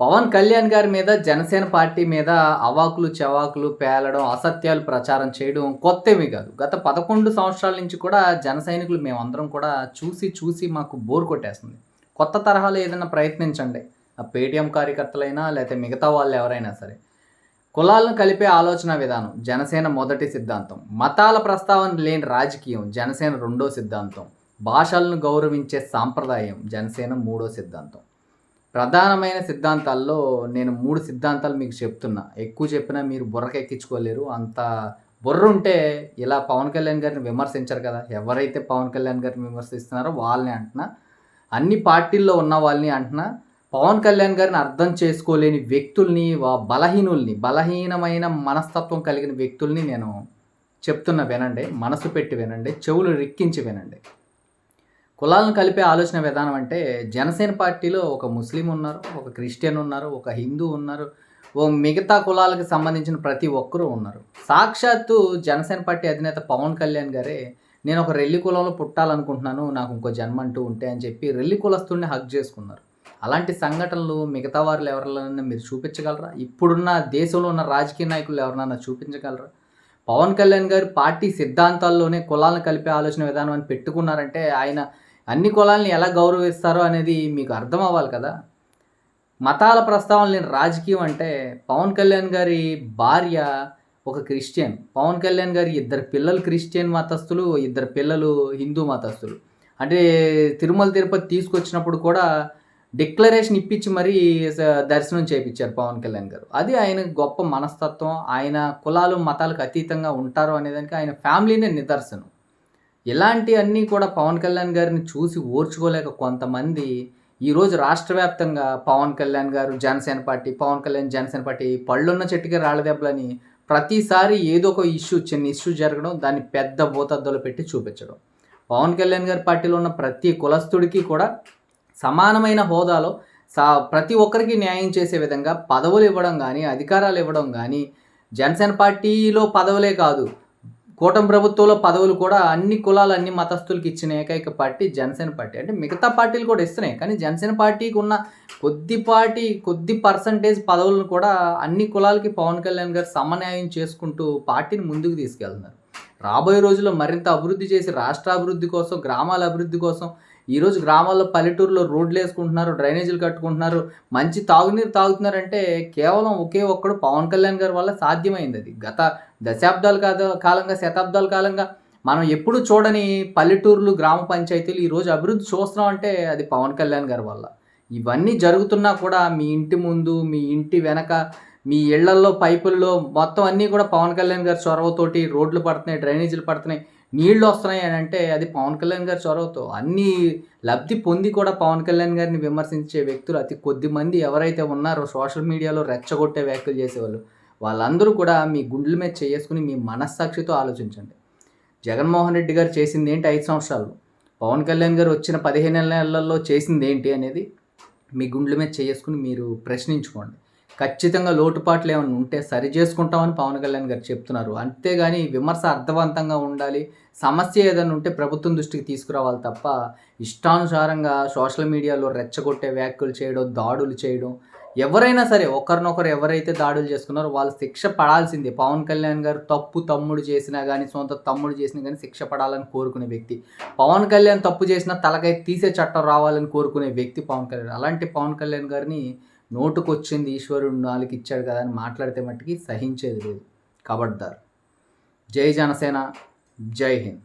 పవన్ కళ్యాణ్ గారి మీద జనసేన పార్టీ మీద అవాకులు చవాకులు పేలడం అసత్యాలు ప్రచారం చేయడం కొత్తవి కాదు. గత పదకొండు సంవత్సరాల నుంచి కూడా జన సైనికులు మేమందరం కూడా చూసి చూసి మాకు బోర్ కొట్టేస్తుంది. కొత్త తరహాలో ఏదైనా ప్రయత్నించండి. ఆ పేటీఎం కార్యకర్తలైనా లేకపోతే మిగతా వాళ్ళు ఎవరైనా సరే. కులాలను కలిపే ఆలోచన విధానం జనసేన మొదటి సిద్ధాంతం. మతాల ప్రస్తావన లేని రాజకీయం జనసేన రెండో సిద్ధాంతం. భాషలను గౌరవించే సాంప్రదాయం జనసేన మూడో సిద్ధాంతం. ప్రధానమైన సిద్ధాంతాల్లో నేను మూడు సిద్ధాంతాలు మీకు చెప్తున్నా. ఎక్కువ చెప్పినా మీరు బుర్రకెక్కించుకోలేరు. అంత బుర్ర ఉంటే ఇలా పవన్ కళ్యాణ్ గారిని విమర్శించారు కదా. ఎవరైతే పవన్ కళ్యాణ్ గారిని విమర్శిస్తున్నారో వాళ్ళని అంటున్నా. అన్ని పార్టీల్లో ఉన్న వాళ్ళని అంటున్నా. పవన్ కళ్యాణ్ గారిని అర్థం చేసుకోలేని వ్యక్తుల్ని వా- బలహీనుల్ని బలహీనమైన మనస్తత్వం కలిగిన వ్యక్తుల్ని నేను చెప్తున్నా వినండి. మనసు పెట్టి వినండి. చెవులు రిక్కించి వినండి. కులాలను కలిపే ఆలోచన విధానం అంటే జనసేన పార్టీలో ఒక ముస్లిం ఉన్నారు ఒక క్రిస్టియన్ ఉన్నారు ఒక హిందూ ఉన్నారు ఓ మిగతా కులాలకు సంబంధించిన ప్రతి ఒక్కరూ ఉన్నారు. సాక్షాత్తు జనసేన పార్టీ అధినేత పవన్ కళ్యాణ్ గారే నేను ఒక రెల్లి కులంలో పుట్టాలనుకుంటున్నాను నాకు ఇంకో జన్మ అంటూ ఉంటే అని చెప్పి రెల్లి కులస్తుడిని హక్ చేసుకున్నారు. అలాంటి సంఘటనలు మిగతా వారు ఎవరినైనా మీరు చూపించగలరా? ఇప్పుడున్న దేశంలో ఉన్న రాజకీయ నాయకులు ఎవరినైనా చూపించగలరా? పవన్ కళ్యాణ్ గారు పార్టీ సిద్ధాంతాల్లోనే కులాలను కలిపే ఆలోచన విధానం అని పెట్టుకున్నారంటే ఆయన అన్ని కులాలని ఎలా గౌరవిస్తారో అనేది మీకు అర్థం అవ్వాలి కదా. మతాల ప్రస్తావన లేని రాజకీయం అంటే పవన్ కళ్యాణ్ గారి భార్య ఒక క్రిస్టియన్. పవన్ కళ్యాణ్ గారి ఇద్దరు పిల్లలు క్రిస్టియన్ మతస్థులు ఇద్దరు పిల్లలు హిందూ మతస్థులు. అంటే తిరుమల తిరుపతి తీసుకొచ్చినప్పుడు కూడా డిక్లరేషన్ ఇప్పించి మరీ దర్శనం చేయించారు పవన్ కళ్యాణ్ గారు. అది ఆయన గొప్ప మనస్తత్వం ఆయన కులాలు మతాలకు అతీతంగా ఉంటారు అనేదానికి ఆయన ఫ్యామిలీనే నిదర్శనం. ఇలాంటి అన్నీ కూడా పవన్ కళ్యాణ్ గారిని చూసి ఓర్చుకోలేక కొంతమంది ఈరోజు రాష్ట్ర వ్యాప్తంగా పవన్ కళ్యాణ్ గారు జనసేన పార్టీ పవన్ కళ్యాణ్ జనసేన పార్టీ పళ్ళున్న చెట్టుకి రాళ్ళదెబ్బలని ప్రతిసారి ఏదో ఒక ఇష్యూ చిన్న ఇష్యూ జరగడం దాన్ని పెద్ద భూతద్దులు పెట్టి చూపించడం. పవన్ కళ్యాణ్ గారి పార్టీలో ఉన్న ప్రతి కులస్తుడికి కూడా సమానమైన హోదాలో సా ప్రతి ఒక్కరికి న్యాయం చేసే విధంగా పదవులు ఇవ్వడం కానీ అధికారాలు ఇవ్వడం కానీ జనసేన పార్టీలో పదవులే కాదు కూటమి ప్రభుత్వంలో పదవులు కూడా అన్ని కులాలు అన్ని మతస్థులకు ఇచ్చిన ఏకైక పార్టీ జనసేన పార్టీ. అంటే మిగతా పార్టీలు కూడా ఇస్తున్నాయి. కానీ జనసేన పార్టీకి ఉన్న కొద్దిపాటి కొద్ది పర్సంటేజ్ పదవులను కూడా అన్ని కులాలకి పవన్ కళ్యాణ్ గారు సమన్యాయం చేసుకుంటూ పార్టీని ముందుకు తీసుకెళ్తున్నారు. రాబోయే రోజుల్లో మరింత అభివృద్ధి చేసి రాష్ట్ర అభివృద్ధి కోసం గ్రామాల అభివృద్ధి కోసం ఈరోజు గ్రామాల్లో పల్లెటూరులో రోడ్లు వేసుకుంటున్నారు డ్రైనేజీలు కట్టుకుంటున్నారు మంచి తాగునీరు తాగుతున్నారంటే కేవలం ఒకే ఒక్కడు పవన్ కళ్యాణ్ గారి వల్ల సాధ్యమైంది అది. గత దశాబ్దాల కాద కాలంగా శతాబ్దాల కాలంగా మనం ఎప్పుడు చూడని పల్లెటూర్లు గ్రామ పంచాయతీలు ఈరోజు అభివృద్ధి చూస్తున్నాం అంటే అది పవన్ కళ్యాణ్ గారి వల్ల. ఇవన్నీ జరుగుతున్నా కూడా మీ ఇంటి ముందు మీ ఇంటి వెనక మీ ఇళ్ళల్లో పైపుల్లో మొత్తం అన్నీ కూడా పవన్ కళ్యాణ్ గారి చొరవతోటి రోడ్లు పడుతున్నాయి డ్రైనేజీలు పడుతున్నాయి. నీళ్ళు వస్తున్నాయి అని అంటే అది పవన్ కళ్యాణ్ గారి చొరవతో. అన్ని లబ్ధి పొంది కూడా పవన్ కళ్యాణ్ గారిని విమర్శించే వ్యక్తులు అతి కొద్ది మంది ఎవరైతే ఉన్నారో సోషల్ మీడియాలో రెచ్చగొట్టే వ్యాఖ్యలు చేసేవాళ్ళు. వాళ్ళందరూ కూడా మీ గుండెల మీద చేసుకుని మీ మనస్సాక్షితో ఆలోచించండి. జగన్మోహన్ రెడ్డి గారు చేసింది ఏంటి ఐదు సంవత్సరాలు? పవన్ కళ్యాణ్ గారు వచ్చిన పదిహేను నెలలలో చేసింది ఏంటి అనేది మీ గుండెల మీద చేసుకుని మీరు ప్రశ్నించుకోండి. ఖచ్చితంగా లోటుపాట్లు ఏమైనా ఉంటే సరి చేసుకుంటామని పవన్ కళ్యాణ్ గారు చెప్తున్నారు. అంతేగాని విమర్శ అర్థవంతంగా ఉండాలి. సమస్య ఏదైనా ఉంటే ప్రభుత్వం దృష్టికి తీసుకురావాలి తప్ప ఇష్టానుసారంగా సోషల్ మీడియాలో రెచ్చగొట్టే వ్యాఖ్యలు చేయడం దాడులు చేయడం ఎవరైనా సరే ఒకరినొకరు ఎవరైతే దాడులు చేసుకున్నారో వాళ్ళు శిక్ష పడాల్సిందే. పవన్ కళ్యాణ్ గారు తప్పు తమ్ముడు చేసినా కానీ సొంత తమ్ముడు చేసినా కానీ శిక్ష పడాలని కోరుకునే వ్యక్తి. పవన్ కళ్యాణ్ తప్పు చేసినా తలకై తీసే చట్టం రావాలని కోరుకునే వ్యక్తి పవన్ కళ్యాణ్. అలాంటి పవన్ కళ్యాణ్ గారిని నోటుకొచ్చింది ఈశ్వరుడు నాలుగు ఇచ్చాడు కదా అని మాట్లాడితే మట్టుకి సహించేది లేదు. కబడ్దార్. జై జనసేన జై హింద్.